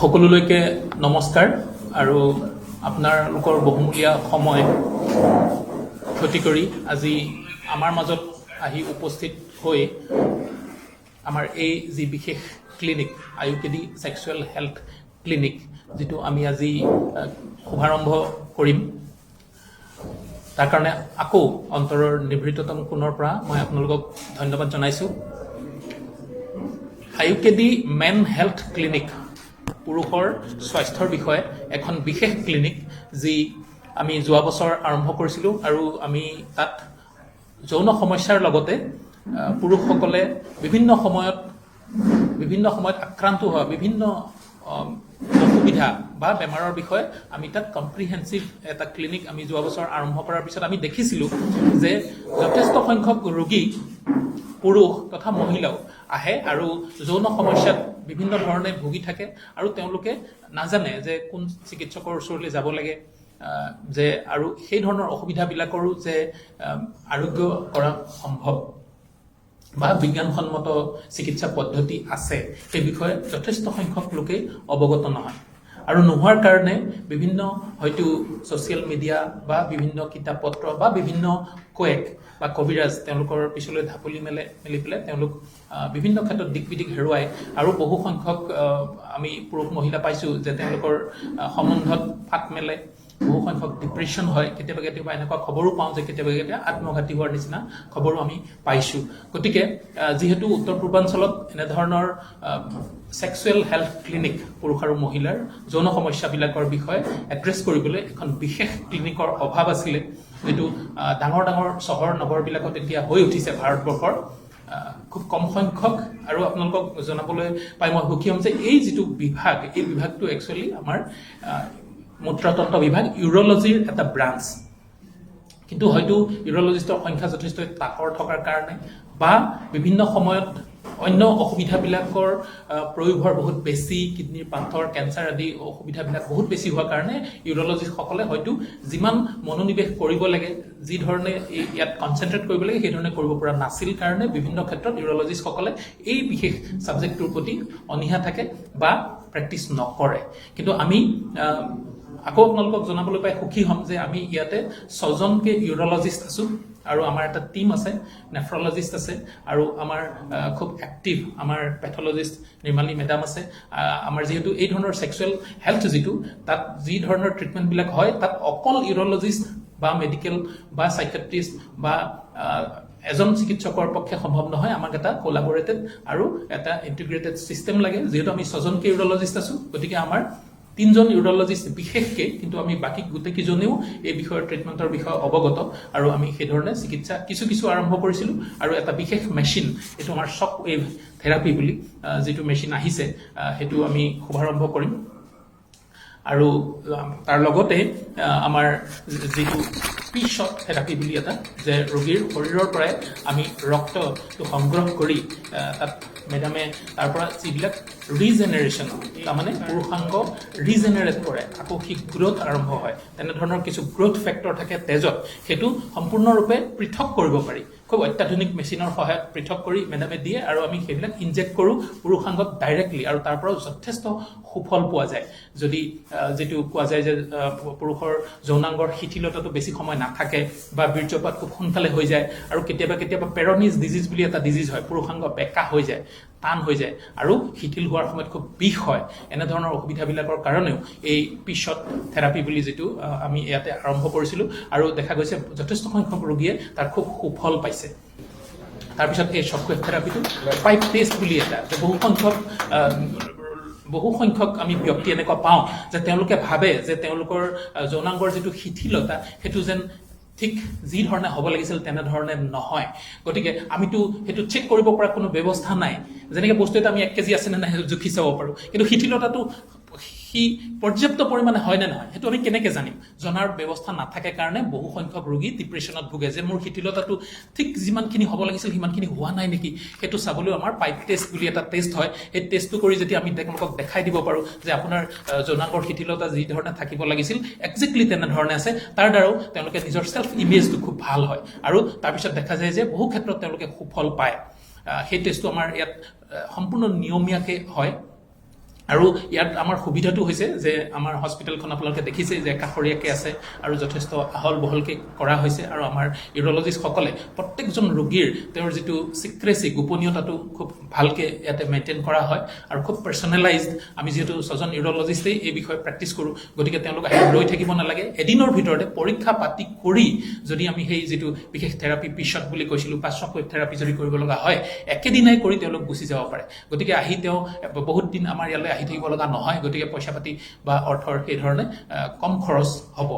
সকলোলৈকে নমস্কাৰ আৰু আপোনালোকৰ বহুমূলীয়া সময় ক্ষতি কৰি আজি আমাৰ মাজত আহি উপস্থিত হৈ আমাৰ এই যি বিশেষ clinic Ayu K D sexual health clinic যিটো আমি আজি শুভাৰম্ভ কৰিম তাৰ কাৰণে আকৌ অন্তৰৰ নিভৃততম কোণৰ পৰা মই আপোনালোকক ধন্যবাদ জনাইছোঁ। আয়ুকেডি মেন হেল্থ ক্লিনিক পুৰুষৰ স্বাস্থ্যৰ বিষয়ে এখন বিশেষ ক্লিনিক যি আমি যোৱা বছৰ আৰম্ভ কৰিছিলোঁ আৰু আমি তাত যৌন সমস্যাৰ লগতে পুৰুষসকলে বিভিন্ন সময়ত বিভিন্ন সময়ত আক্ৰান্ত হোৱা বিভিন্ন অসুবিধা বা বেমাৰৰ বিষয়ে আমি তাত কম্প্ৰিহেনচিভ এটা ক্লিনিক আমি যোৱা বছৰ আৰম্ভ কৰাৰ পিছত আমি দেখিছিলোঁ যে যথেষ্ট সংখ্যক ৰোগী পুৰুষ তথা মহিলাও আহে আৰু যৌন সমস্যাত বিভিন্ন ধৰণে ভুগি থাকে আৰু তেওঁলোকে নাজানে যে কোন চিকিৎসকৰ ওচৰলৈ যাব লাগে যে আৰু সেই ধৰণৰ অসুবিধাবিলাকৰো যে আৰোগ্য কৰা সম্ভৱ বা বিজ্ঞানসন্মত চিকিৎসা পদ্ধতি আছে সেই বিষয়ে যথেষ্ট সংখ্যক লোকে অৱগত নহয়। আৰু নোহোৱাৰ কাৰণে বিভিন্ন হয়তো ছ'চিয়েল মিডিয়া বা বিভিন্ন কিতাপ পত্ৰ বা বিভিন্ন কোৱেক বা কবিৰাজ তেওঁলোকৰ পিছলৈ ঢাপলি মেলে মেলি পেলাই তেওঁলোক বিভিন্ন ক্ষেত্ৰত দিক বিদিক হেৰুৱাই আৰু বহু সংখ্যক আমি পুৰুষ মহিলা পাইছোঁ যে তেওঁলোকৰ সম্বন্ধত ফাট মেলে। বহু সংখ্যক ডিপ্ৰেশ্যন হয় কেতিয়াবা কেতিয়াবা এনেকুৱা খবৰো পাওঁ যে কেতিয়াবা কেতিয়াবা আত্মঘাতী হোৱাৰ নিচিনা খবৰো আমি পাইছোঁ। গতিকে যিহেতু উত্তৰ পূৰ্বাঞ্চলত এনেধৰণৰ ছেক্সুৱেল হেল্থ ক্লিনিক পুৰুষ আৰু মহিলাৰ যৌন সমস্যাবিলাকৰ বিষয়ে এড্ৰেছ কৰিবলৈ এখন বিশেষ ক্লিনিকৰ অভাৱ আছিলে। যিটো ডাঙৰ ডাঙৰ চহৰ নগৰবিলাকত এতিয়া হৈ উঠিছে ভাৰতবৰ্ষৰ। খুব কম সংখ্যক আৰু আপোনালোকক জনাবলৈ পাই মই সুখী হ'ম যে এই যিটো বিভাগ এই বিভাগটো একচুৱেলি আমাৰ আহ, মূত্ৰতত্ত্ব বিভাগ ইউৰলজিৰ এটা ব্ৰাঞ্চ কিন্তু হয়তো ইউৰলজিষ্টৰ সংখ্যা যথেষ্ট তাকৰ থকাৰ কাৰণে বা বিভিন্ন সময়ত অন্য অসুবিধাবিলাকৰ প্ৰয়োভৰ বহুত বেছি কিডনীৰ পাথৰ কেঞ্চাৰ আদি অসুবিধাবিলাক বহুত বেছি হোৱাৰ কাৰণে ইউৰলজিষ্টসকলে হয়তো যিমান মনোনিৱেশ কৰিব লাগে যি ধৰণে এই ইয়াত কনচেনট্ৰেট কৰিব লাগে সেই ধৰণে কৰিব পৰা নাছিল কাৰণে বিভিন্ন ক্ষেত্ৰত ইউৰলজিষ্টসকলে এই বিশেষ ছাবজেক্টটোৰ প্ৰতি অনীহা থাকে বা প্ৰেক্টিচ নকৰে। কিন্তু আমি আকৌ আপোনালোকক জনাবলৈ পাই সুখী হ'ম যে আমি ইয়াতে ছজনকে ইউৰলজিষ্ট আছোঁ আৰু আমাৰ এটা টীম আছে নেফ্ৰলজিষ্ট আছে আৰু আমাৰ খুব এক্টিভ আমাৰ পেথলজিষ্ট নিৰ্মালী মেডাম আছে। আমাৰ যিহেতু এই ধৰণৰ ছেক্সুৱেল হেল্থ যিটো তাত যি ধৰণৰ ট্ৰিটমেণ্টবিলাক হয় তাত অকল ইউৰলজিষ্ট বা মেডিকেল বা চাইকেট্ৰিষ্ট বা এজন চিকিৎসকৰ পক্ষে সম্ভৱ নহয় আমাক এটা কোলাবৰেটেড আৰু এটা ইণ্টিগ্ৰেটেড ছিষ্টেম লাগে। যিহেতু আমি ছজনকে ইউৰলজিষ্ট আছোঁ গতিকে আমাৰ তিনিজন ইউৰলজিষ্ট বিশেষকে কিন্তু আমি বাকী গোটেইকেইজনেও এই বিষয়ৰ ট্ৰিটমেণ্টৰ বিষয়ে অৱগত আৰু আমি সেইধৰণে চিকিৎসা কিছু কিছু আৰম্ভ কৰিছিলোঁ আৰু এটা বিশেষ মেচিন এইটো আমাৰ শ্বক ৱেভ থেৰাপি বুলি যিটো মেচিন আহিছে আহ, সেইটো আমি শুভাৰম্ভ কৰিম। আৰু তাৰ লগতে আমাৰ যিটো পি শ্বট থেৰাপি বুলি এটা, যে ৰোগীৰ শৰীৰৰ পৰাই আমি ৰক্তটো সংগ্ৰহ কৰি তাত মেডামে তাৰ পৰা যিবিলাক ৰিজেনেৰেশ্যন তাৰমানে পুৰুষাংগ ৰিজেনেৰেট কৰে, আকৌ সি গ্ৰ'থ আৰম্ভ হয়। তেনেধৰণৰ কিছু গ্ৰ'থ ফেক্টৰ থাকে তেজত, সেইটো সম্পূৰ্ণৰূপে পৃথক কৰিব পাৰি। খুব অত্যাধুনিক মেচিনৰ সহায়ত পৃথক কৰি মেডামে দিয়ে আৰু আমি সেইবিলাক ইনজেক্ট কৰোঁ পুৰুষাংগত ডাইৰেক্টলি আৰু তাৰ পৰাও যথেষ্ট সুফল পোৱা যায়। যদি যিটো কোৱা যায় যে পুৰুষৰ যৌনাংগৰ শিথিলতাটো বেছি সময় নাথাকে বা বীৰ্যপাত খুব সোনকালে হৈ যায় আৰু কেতিয়াবা কেতিয়াবা পেৰনিজ ডিজিজ বুলি এটা ডিজিজ হয় পুৰুষাংগ বেকা হৈ যায়। টান হৈ যায় আৰু শিথিল হোৱাৰ সময়ত খুব বিষ হয়। এনেধৰণৰ অসুবিধাবিলাকৰ কাৰণেও এই পিছত থেৰাপি বুলি যিটো আমি ইয়াতে আৰম্ভ কৰিছিলোঁ আৰু দেখা গৈছে যথেষ্ট সংখ্যক ৰোগীয়ে তাৰ খুব সুফল পাইছে। তাৰপিছত এই চকুৱেভ থেৰাপিটো পাইপ টেষ্ট বুলি এটা বহু সংখ্যক বহু সংখ্যক আমি ব্যক্তি এনেকুৱা পাওঁ যে তেওঁলোকে ভাবে যে তেওঁলোকৰ যৌনাংগৰ যিটো শিথিলতা, সেইটো যেন ঠিক যি ধৰণে হ'ব লাগিছিল তেনেধৰণে নহয়। গতিকে আমিতো সেইটো চেক কৰিব পৰা কোনো ব্যৱস্থা নাই। যেনেকৈ বস্তু এটা আমি এক কেজি আছে নে নাই জুখি চাব পাৰোঁ। কিন্তু শিথিলতাটো সি পৰ্যাপ্ত পৰিমাণে হয় নে নহয় সেইটো আমি কেনেকৈ জানিম? জনাৰ ব্যৱস্থা নাথাকে কাৰণে বহু সংখ্যক ৰোগী ডিপ্ৰেশ্যনত ভোগে। যে মোৰ শিথিলতাটো ঠিক যিমানখিনি হ'ব লাগিছিল সিমানখিনি হোৱা নাই নেকি? সেইটো চাবলৈও আমাৰ পাইপ টেষ্ট বুলি এটা টেষ্ট হয়। সেই টেষ্টটো কৰি যদি আমি তেওঁলোকক দেখাই দিব পাৰোঁ যে আপোনাৰ আহ, যৌনাংগৰ শিথিলতা যি ধৰণে থাকিব লাগিছিল একজেক্টলি তেনেধৰণে আছে। তাৰ দ্বাৰাও তেওঁলোকে নিজৰ ছেল্ফ ইমেজটো খুব ভাল হয়। আৰু তাৰপিছত দেখা যায় যে বহু ক্ষেত্ৰত তেওঁলোকে সুফল পায়। সেই টেষ্টটো আমাৰ ইয়াত সম্পূৰ্ণ নিয়মীয়াকৈ হয়। আৰু ইয়াত আমাৰ সুবিধাটো হৈছে যে আমাৰ হস্পিটেলখন আপোনালোকে দেখিছে যে কাষৰীয়াকৈ আছে আৰু যথেষ্ট আহল বহলকৈ কৰা হৈছে আৰু আমাৰ ইউৰলজিষ্টসকলে প্ৰত্যেকজন ৰোগীৰ তেওঁৰ যিটো চিক্ৰেচি গোপনীয়তাটো খুব ভালকৈ ইয়াতে মেইনটেইন কৰা হয় আৰু খুব পাৰ্চনেলাইজড আমি যিহেতু ছজন ইউৰলজিষ্টেই এই বিষয়ে প্ৰেক্টিছ কৰোঁ গতিকে তেওঁলোক আহি ৰৈ থাকিব নালাগে। এদিনৰ ভিতৰতে পৰীক্ষা পাতি কৰি যদি আমি সেই যিটো বিশেষ থেৰাপি পিছত বুলি কৈছিলোঁ বা শ্বক থেৰাপি যদি কৰিব লগা হয় একেদিনাই কৰি তেওঁলোক গুচি যাব পাৰে। গতিকে আহি তেওঁ বহুত দিন আমাৰ ইয়ালৈ আহি থাকিব লগা নহয়। গতিকে পইচা পাতি বা অৰ্থৰ সেই ধৰণে আহ, কম খৰচ হ'ব।